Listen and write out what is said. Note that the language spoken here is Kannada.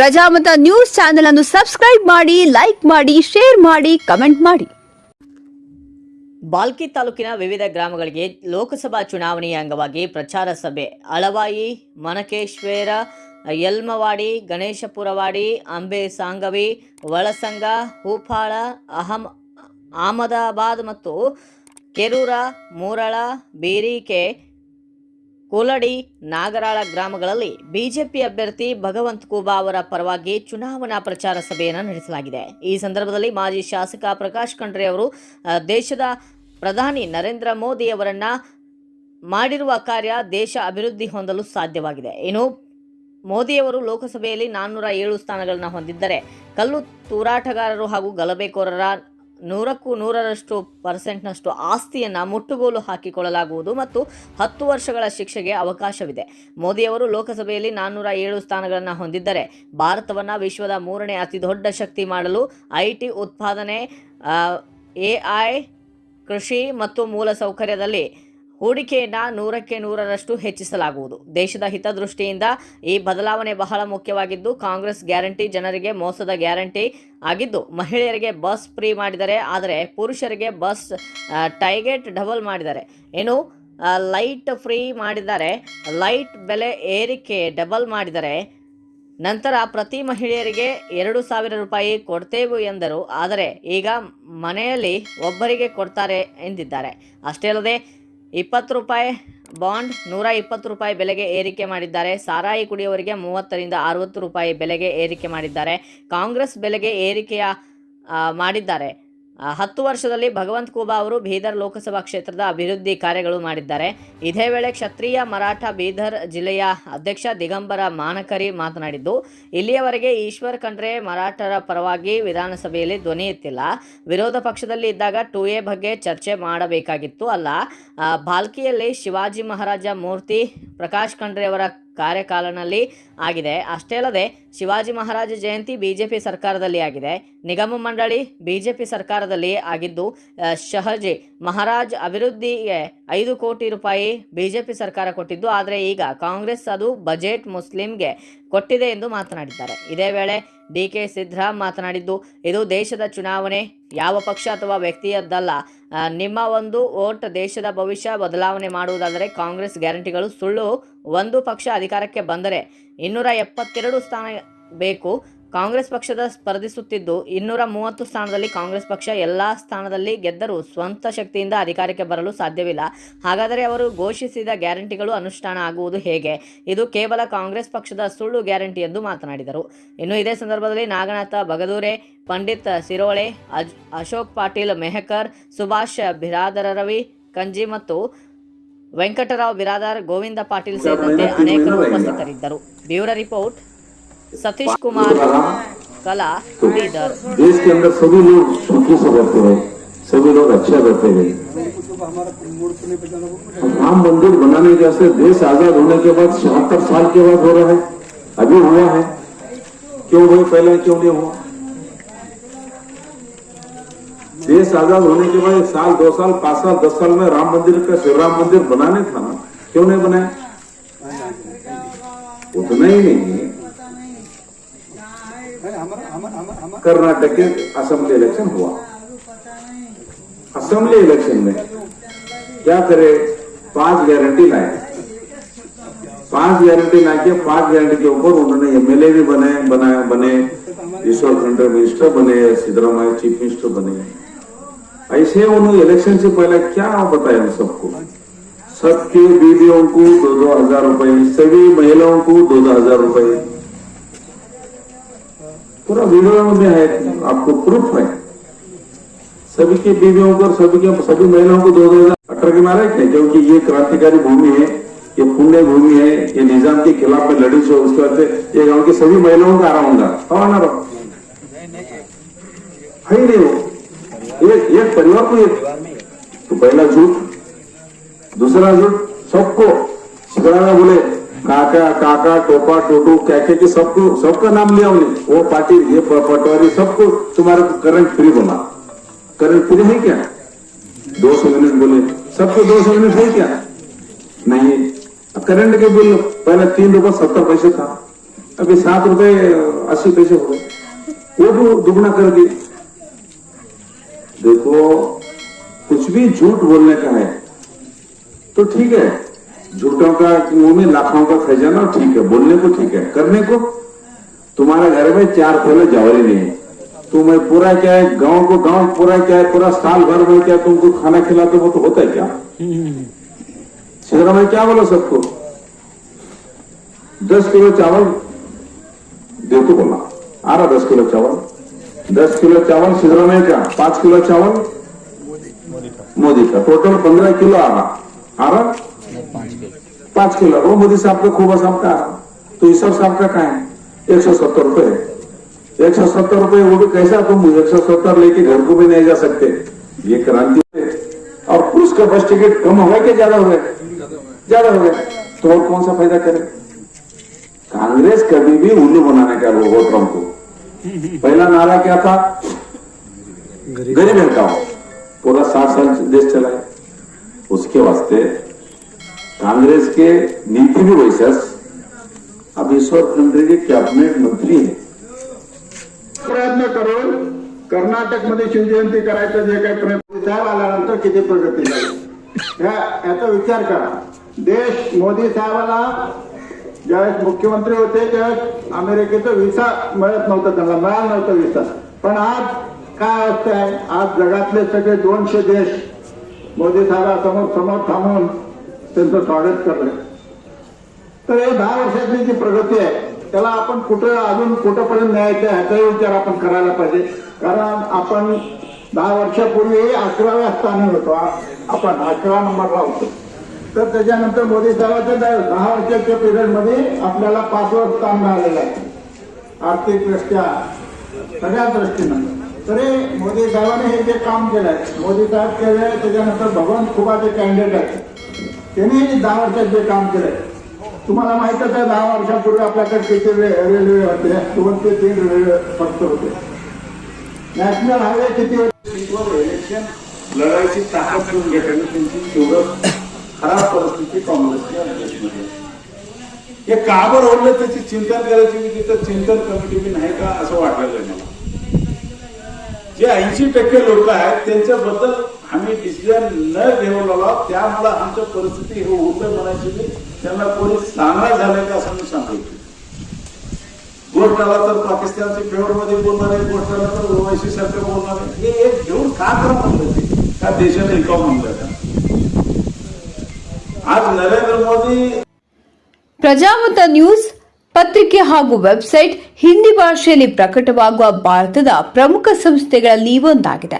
ಪ್ರಜಾಮತ ನ್ಯೂಸ್ ಚಾನೆಲ್ ಅನ್ನು ಸಬ್ಸ್ಕ್ರೈಬ್ ಮಾಡಿ, ಲೈಕ್ ಮಾಡಿ, ಶೇರ್ ಮಾಡಿ, ಕಮೆಂಟ್ ಮಾಡಿ. ಬಾಲ್ಕಿ ತಾಲೂಕಿನ ವಿವಿಧ ಗ್ರಾಮಗಳಿಗೆ ಲೋಕಸಭಾ ಚುನಾವಣೆಯ ಅಂಗವಾಗಿ ಪ್ರಚಾರ ಸಭೆ. ಅಳವಾಯಿ, ಮನಕೇಶ್ವರ, ಯಲ್ಮವಾಡಿ, ಗಣೇಶಪುರವಾಡಿ, ಅಂಬೆ ಸಾಂಗವಿ ಒಳಸಂಗ ಹೂಪಾಳ, ಅಹಮ್, ಅಹಮದಾಬಾದ್ ಮತ್ತು ಕೆರೂರ, ಮೂರಳ, ಬೀರಿಕೆ ಕೋಲಡಿ, ನಾಗರಾಳ ಗ್ರಾಮಗಳಲ್ಲಿ ಬಿಜೆಪಿ ಅಭ್ಯರ್ಥಿ ಭಗವಂತ್ ಕೂಬಾ ಅವರ ಪರವಾಗಿ ಚುನಾವಣಾ ಪ್ರಚಾರ ಸಭೆಯನ್ನು ನಡೆಸಲಾಗಿದೆ. ಈ ಸಂದರ್ಭದಲ್ಲಿ ಮಾಜಿ ಶಾಸಕ ಪ್ರಕಾಶ್ ಖಂಡ್ರೆ ಅವರು ದೇಶದ ಪ್ರಧಾನಿ ನರೇಂದ್ರ ಮೋದಿ ಅವರನ್ನ ಮಾಡಿರುವ ಕಾರ್ಯ ದೇಶ ಅಭಿವೃದ್ಧಿ ಹೊಂದಲು ಸಾಧ್ಯವಾಗಿದೆ. ಇನ್ನು ಮೋದಿಯವರು ಲೋಕಸಭೆಯಲ್ಲಿ ನಾನ್ನೂರ ಏಳು ಸ್ಥಾನಗಳನ್ನು ಹೊಂದಿದ್ದರೆ, ಕಲ್ಲು ತೂರಾಟಗಾರರು ಹಾಗೂ ಗಲಭೆಕೋರರ ನೂರಕ್ಕೂ ನೂರರಷ್ಟು ಪರ್ಸೆಂಟ್ನಷ್ಟು ಆಸ್ತಿಯನ್ನು ಮುಟ್ಟುಗೋಲು ಹಾಕಿಕೊಳ್ಳಲಾಗುವುದು ಮತ್ತು ಹತ್ತು ವರ್ಷಗಳ ಶಿಕ್ಷೆಗೆ ಅವಕಾಶವಿದೆ. ಮೋದಿಯವರು ಲೋಕಸಭೆಯಲ್ಲಿ ನಾನ್ನೂರ ಏಳು ಸ್ಥಾನಗಳನ್ನು ಹೊಂದಿದ್ದರೆ ಭಾರತವನ್ನು ವಿಶ್ವದ ಮೂರನೇ ಅತಿ ದೊಡ್ಡ ಶಕ್ತಿ ಮಾಡಲು ಐ ಟಿ ಉತ್ಪಾದನೆ ಎ ಐ, ಕೃಷಿ ಮತ್ತು ಮೂಲಸೌಕರ್ಯದಲ್ಲಿ ಹೂಡಿಕೆಯನ್ನು ನೂರಕ್ಕೆ ನೂರರಷ್ಟು ಹೆಚ್ಚಿಸಲಾಗುವುದು. ದೇಶದ ಹಿತದೃಷ್ಟಿಯಿಂದ ಈ ಬದಲಾವಣೆ ಬಹಳ ಮುಖ್ಯವಾಗಿದ್ದು, ಕಾಂಗ್ರೆಸ್ ಗ್ಯಾರಂಟಿ ಜನರಿಗೆ ಮೋಸದ ಗ್ಯಾರಂಟಿ ಆಗಿದ್ದು, ಮಹಿಳೆಯರಿಗೆ ಬಸ್ ಫ್ರೀ ಮಾಡಿದರೆ, ಆದರೆ ಪುರುಷರಿಗೆ ಬಸ್ ಟೈಗೇಟ್ ಡಬಲ್ ಮಾಡಿದ್ದಾರೆ ಏನು ಲೈಟ್ ಫ್ರೀ ಮಾಡಿದ್ದಾರೆ ಲೈಟ್ ಬೆಲೆ ಏರಿಕೆ ಡಬಲ್ ಮಾಡಿದರೆ, ನಂತರ ಪ್ರತಿ ಮಹಿಳೆಯರಿಗೆ ಎರಡು ಸಾವಿರ ರೂಪಾಯಿ ಕೊಡ್ತೇವೆ ಎಂದರು. ಆದರೆ, ಈಗ ಮನೆಯಲ್ಲಿ ಒಬ್ಬರಿಗೆ ಕೊಡ್ತಾರೆ ಎಂದಿದ್ದಾರೆ. ಅಷ್ಟೇ ಅಲ್ಲದೆ ಇಪ್ಪತ್ತು ರೂಪಾಯಿ ಬಾಂಡ್, ನೂರ ಇಪ್ಪತ್ತು ರೂಪಾಯಿ ಬೆಲೆಗೆ ಏರಿಕೆ ಮಾಡಿದ್ದಾರೆ. ಸಾರಾಯಿ ಕುಡಿಯುವವರಿಗೆ ಮೂವತ್ತರಿಂದ ಅರವತ್ತು ರೂಪಾಯಿ ಬೆಲೆಗೆ ಏರಿಕೆ ಮಾಡಿದ್ದಾರೆ. ಕಾಂಗ್ರೆಸ್ ಬೆಲೆಗೆ ಏರಿಕೆಯ ಮಾಡಿದ್ದಾರೆ. ಹತ್ತು ವರ್ಷದಲ್ಲಿ ಭಗವಂತ್ ಕುಬಾ ಅವರು ಬೀದರ್ ಲೋಕಸಭಾ ಕ್ಷೇತ್ರದ ಅಭಿವೃದ್ಧಿ ಕಾರ್ಯಗಳು ಮಾಡಿದ್ದಾರೆ. ಇದೇ ವೇಳೆ ಕ್ಷತ್ರಿಯ ಮರಾಠ ಬೀದರ್ ಜಿಲ್ಲೆಯ ಅಧ್ಯಕ್ಷ ದಿಗಂಬರ ಮಾನಕರಿ ಮಾತನಾಡಿದ್ದು, ಇಲ್ಲಿಯವರೆಗೆ ಈಶ್ವರ್ ಖಂಡ್ರೆ ಮರಾಠರ ಪರವಾಗಿ ವಿಧಾನಸಭೆಯಲ್ಲಿ ಧ್ವನಿ ಎತ್ತಿಲ್ಲ. ವಿರೋಧ ಪಕ್ಷದಲ್ಲಿ ಇದ್ದಾಗ ಟು ಎ ಬಗ್ಗೆ ಚರ್ಚೆ ಮಾಡಬೇಕಾಗಿತ್ತು. ಅಲ್ಲ ಬಾಲ್ಕಿಯಲ್ಲಿ ಶಿವಾಜಿ ಮಹಾರಾಜ ಮೂರ್ತಿ, ಪ್ರಕಾಶ್ ಖಂಡ್ರೆ ಅವರ ಕಾರ್ಯಕಾಲನಲ್ಲಿ ಆಗಿದೆ. ಅಷ್ಟೇ ಅಲ್ಲದೆ ಶಿವಾಜಿ ಮಹಾರಾಜ ಜಯಂತಿ ಬಿಜೆಪಿ ಸರ್ಕಾರದಲ್ಲಿ ಆಗಿದೆ. ನಿಗಮ ಮಂಡಳಿ ಬಿಜೆಪಿ ಸರ್ಕಾರದಲ್ಲಿ ಆಗಿದ್ದು ಶಹಜಿ ಮಹಾರಾಜ್ ಅಭಿವೃದ್ಧಿಗೆ ಐದು ಕೋಟಿ ರೂಪಾಯಿ ಬಿಜೆಪಿ ಸರ್ಕಾರ ಕೊಟ್ಟಿದ್ದು. ಆದರೆ ಈಗ ಕಾಂಗ್ರೆಸ್ ಅದು ಬಜೆಟ್ ಮುಸ್ಲಿಂಗೆ ಕೊಟ್ಟಿದೆ ಎಂದು ಮಾತನಾಡಿದ್ದಾರೆ. ಇದೇ ವೇಳೆ ಡಿ. ಕೆ. ಸಿದ್ದರಾಮ್ ಮಾತನಾಡಿದ್ದು, ಇದು ದೇಶದ ಚುನಾವಣೆ, ಯಾವ ಪಕ್ಷ ಅಥವಾ ವ್ಯಕ್ತಿಯದ್ದಲ್ಲ. ನಿಮ್ಮ ಒಂದು ವೋಟ್ ದೇಶದ ಭವಿಷ್ಯ ಬದಲಾವಣೆ ಮಾಡುವುದಾದರೆ ಕಾಂಗ್ರೆಸ್ ಗ್ಯಾರಂಟಿಗಳು ಸುಳ್ಳು. ಒಂದು ಪಕ್ಷ ಅಧಿಕಾರಕ್ಕೆ ಬಂದರೆ ಇನ್ನೂರ ಎಪ್ಪತ್ತೆರಡು ಸ್ಥಾನ ಬೇಕು. ಕಾಂಗ್ರೆಸ್ ಪಕ್ಷದ ಸ್ಪರ್ಧಿಸುತ್ತಿದ್ದು ಇನ್ನೂರ ಮೂವತ್ತು ಸ್ಥಾನದಲ್ಲಿ ಕಾಂಗ್ರೆಸ್ ಪಕ್ಷ ಎಲ್ಲ ಸ್ಥಾನದಲ್ಲಿ ಗೆದ್ದರೂ ಸ್ವಂತ ಶಕ್ತಿಯಿಂದ ಅಧಿಕಾರಕ್ಕೆ ಬರಲು ಸಾಧ್ಯವಿಲ್ಲ. ಹಾಗಾದರೆ ಅವರು ಘೋಷಿಸಿದ ಗ್ಯಾರಂಟಿಗಳು ಅನುಷ್ಠಾನ ಆಗುವುದು ಹೇಗೆ? ಇದು ಕೇವಲ ಕಾಂಗ್ರೆಸ್ ಪಕ್ಷದ ಸುಳ್ಳು ಗ್ಯಾರಂಟಿ ಎಂದು ಮಾತನಾಡಿದರು. ಇನ್ನು ಇದೇ ಸಂದರ್ಭದಲ್ಲಿ ನಾಗನಾಥ ಬಗದೂರೆ, ಪಂಡಿತ್ ಸಿರೋಳೆ ಅಶೋಕ್ ಪಾಟೀಲ್ ಮೆಹಕರ್, ಸುಭಾಷ್ ಬಿರಾದರ ರವಿ ಕಂಜಿ ಮತ್ತು ವೆಂಕಟರಾವ್ ಬಿರಾದಾರ್, ಗೋವಿಂದ ಪಾಟೀಲ್ ಸೇರಿದಂತೆ ಅನೇಕರು ಉಪಸ್ಥಿತರಿದ್ದರು. ಬ್ಯೂರೋ ರಿಪೋರ್ಟ್ सतीश कुमार कला लीडर देश के अंदर सभी लोग सुखी से रहते हैं, सभी लोग अच्छे रहते हैं। राम मंदिर बनाने जैसे देश आज़ाद होने के बाद छहत्तर साल के बाद हो रहा है, अभी हुआ है। क्यों हुए? पहले क्यों नहीं हुआ? देश आज़ाद होने के बाद साल, दो साल, पाँच साल, दस साल में राम मंदिर का शिवराम मंदिर बनाने था ना, क्यों नहीं बनाया? उतना ही नहीं। कर्नाटक के असेंबली इलेक्शन हुआ। असेंबली इलेक्शन में क्या करे? पाँच गारंटी लाए। पाँच गारंटी ला के पाँच गारंटी के ऊपर उन्होंने एमएलए भी बने, बनाए, बने ईश्वर खंडर मिनिस्टर बने सिद्धरामैया चीफ मिनिस्टर बने। ऐसे उन्होंने इलेक्शन से पहले क्या बताया हम सबको? सबके बीवियों को दो दो हज़ार रुपए, सभी महिलाओं को दो दो हज़ार रुपए। पूरा वीडियो में है, आपको प्रूफ है। सभी के बीवियों को सभी के सभी महिलाओं को दो दो हज़ार अठारह के मारे क्या क्योंकि ये क्रांतिकारी भूमि है, ये पुण्य भूमि है, ये निज़ाम के खिलाफ में लड़ी से उसके बाद ये गाँव की सभी महिलाओं का आराम होगा। हाँ ना रहो है ही नहीं वो। एक एक परिवार को एक तो पहला झूठ, दूसरा झूठ, सबको सिद्धरामैया बोले। काका काका, टोपा, टोटू क्या क्या सबको सबका नाम लिया उन्हें। वो पार्टी, ये पटवारी, सबको तुम्हारा करंट फ्री बोला करंट फ्री है क्या? दो सौ यूनिट बोले। सबको दो सौ यूनिट है क्या? नहीं। करंट के बिल, पहले तीन रुपए सत्तर पैसे था। अभी सात रुपए अस्सी पैसे हो गए। वो भी दुगना कर दिए। देखो, कुछ भी झूठ बोलने का है तो ठीक है। झूठों का मुँह में, लाखों का खजाना ठीक है, बोलने को ठीक है, करने को? तुम्हारे घर में चार थैले जावरी नहीं है। तुम्हें पूरा क्या है, गाँव को गाँव, पूरा क्या है, पूरा साल भर में क्या तुमको खाना खिलाते वो तो होता है क्या? सिद्धरामैया क्या बोला सबको? दस किलो चावल, दे तो बोला। आ रहा दस किलो चावल। दस किलो चावल सिद्धरामैया का। पाँच किलो चावल, मोदी का। टोटल पंद्रह किलो आ रहा। आ रहा? पाँच किलो वो मोदी साहब का खूब साहब का तो ईश्वर साहब का कहा है एक सौ सत्तर रुपए एक सौ सत्तर रुपए वो भी कैसा तुम एक सौ सत्तर लेके घर को भी नहीं जा सकते ये क्रांति है और पुरुष का बस टिकट कम हो गया ज़्यादा हो गया ज़्यादा हो गया तो और कौन सा फ़ायदा करे कांग्रेस कभी भी उल्लू बनाने का वो वोटरों को पहला नारा क्या था गरीब हटाओ पूरा साठ साल देश चलाए उसके वास्ते कांग्रेस के नीति भी वैसा अब ईश्वर खंडरे के कैबिनेट मंत्री है। प्रयत्न करून कर्नाटकमध्ये शिवजयंती करायचं जे काही प्रयत्न साहेब आल्यानंतर किती प्रगती झाली? या- याचा विचार करा. देश मोदी साहेबाला ज्यावेळेस मुख्यमंत्री होते त्यावेळेस अमेरिकेचा व्हिसा मिळत नव्हतं त्यांना मिळालं नव्हतं व्हिसा. पण आज काय अवस्था आहे? आज जगातले सगळे दोनशे देश मोदी साहेबासमोर समोर थांबून त्यांचं स्वागत करणं. तर हे दहा वर्षातली जी प्रगती आहे त्याला आपण कुठं अजून कुठंपर्यंत न्यायचं आहे ह्याचाही विचार आपण करायला पाहिजे. कारण आपण दहा वर्षापूर्वी अकराव्या स्थानी होतो. आपण अकरा नंबरला होतो. तर त्याच्यानंतर मोदी साहेबांच्या दहा वर्षाच्या पिरियडमध्ये आपल्याला पाचवं स्थान मिळालेलं आहे. आर्थिकदृष्ट्या सगळ्या दृष्टीनं. तरी मोदी साहेबांनी हे जे काम केलंय मोदी साहेब केले त्याच्यानंतर भगवंत खुबाचे कॅन्डिडेट आहेत. त्यांनी दहा वर्षात जे काम केलंय. तुम्हाला माहितच आहे दहा वर्षापूर्वी आपल्याकडे किती रे- रेल्वे होते. दोन ते तीन रेल्वे फक्त होते. नॅशनल हायवे किती होते? इलेक्शन लढायची ताकद करून घेताना त्यांची तेवढं खराब परिस्थिती काँग्रेसची हे का बरं ओढलं त्याची चिंतन करायची मी तिथं चिंतन कमिटी बी नाही का असं वाटायला मला. जे ऐंशी टक्के लोक आहेत त्यांच्याबद्दल आम्ही डिसिजन न घेऊन त्यामुळे आमच्या परिस्थिती हे उरलं म्हणायची मी त्यांना कोणी सांगणार झालं का असं मी सांगायचो गोष्टाला तर पाकिस्तानच्या फेवर मध्ये बोलणार आहे गोष्टाला तर ओवायसी सारखं बोलणार आहे हे एक घेऊन का करा म्हणलं ते का देशाला ऐकावं म्हणलं का आज नरेंद्र मोदी ಪ್ರಜಾಮತ ನ್ಯೂಸ್ ಪತ್ರಿಕೆ ಹಾಗೂ ವೆಬ್ಸೈಟ್ ಹಿಂದಿ ಭಾಷೆಯಲ್ಲಿ ಪ್ರಕಟವಾಗುವ ಭಾರತದ ಪ್ರಮುಖ ಸಂಸ್ಥೆಗಳಲ್ಲಿ ಒಂದಾಗಿದೆ